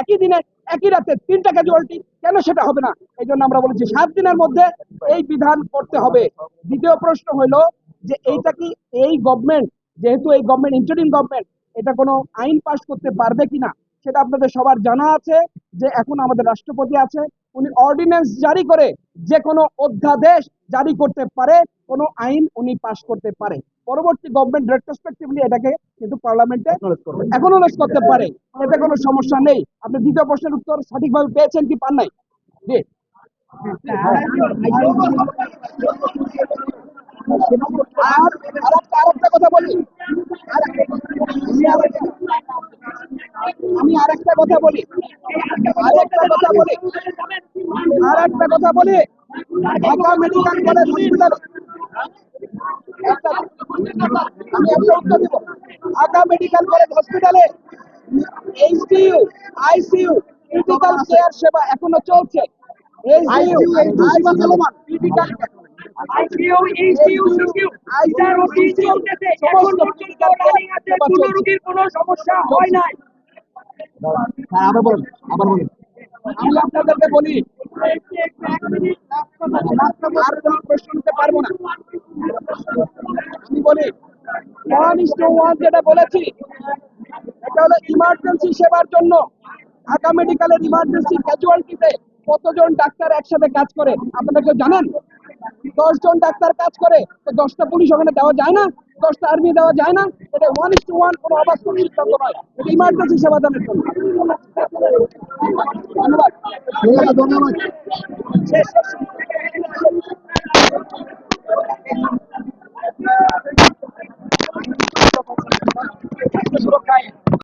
একই দিনে, একই রাতে তিনটা ক্যাজুয়ালিটি কেন সেটা হবে না? এই জন্য আমরা বলেছি সাত দিনের মধ্যে এই বিধান করতে হবে। দ্বিতীয় প্রশ্ন হলো যে এইটা কি এই গভর্নমেন্ট যেহেতু এই গভর্নমেন্ট ইন্টারিম গভর্নমেন্ট এটা কোনো আইন পাশ করতে পারবে কিনা? সেটা আপনাদের সবার জানা আছে যে এখন আমাদের রাষ্ট্রপতি আছে। উনি অর্ডিন্যান্স জারি করে যে কোনো অধ্যাদেশ জারি করতে পারে। কোনো আইন উনি পাশ করতে পারে। পরবর্তী গভর্নমেন্ট রেট্রোস্পেক্টিভলি এটাকে কিন্তু পার্লামেন্টে অ্যাকনোলেজ করতে পারে। এতে কোনো সমস্যা নেই। আপনি দ্বিতীয় প্রশ্নের উত্তর সঠিকভাবে পেয়েছেন কি পান নাই? আর আরেকটা কথা বলি। আর- আমি আমি আরেকটা কথা বলি। আরেকটা কথা বলি। আর একটা কথা বলি। ঢাকা মেডিকেল কলেজ হসপিটাল আমি একটা উত্তর দিব। ঢাকা মেডিকেল কলেজ হসপিটালে এইচডিইউ আইসিইউ ক্রিটিক্যাল কেয়ার সেবা এখনও চলছে। এইচডিইউ আইসিইউ ক্রিটিক্যাল চলতেছে। এখন পর্যন্ত আছে, কোনো রোগীর কোনো সমস্যা হয় নাই। হ্যাঁ আবার বলুন আবার বলুন। আমি আপনাদেরকে বলি আর প্রশ্ন নিতে পারব না। বলি ওয়ান ইস টু ওয়ান যেটা বলেছি এটা হলো ইমার্জেন্সি সেবার জন্য। ঢাকা মেডিকেলের ইমার্জেন্সি ক্যাজুয়ালিটিতে কতজন ডাক্তার একসাথে কাজ করে আপনারা কেউ জানেন? দশ জন ডাক্তার কাজ করে তো দশটা পুলিশ ওখানে দেওয়া যায় না দশটা আর্মি দেওয়া যায় না এটা ওয়ান ইস টু ওয়ান কোনো অবাস্তব সিদ্ধান্ত নয় এটা ইমার্জেন্সি সেবা দানের জন্য। ধন্যবাদ ধন্যবাদ। শেষ। সুরক্ষায়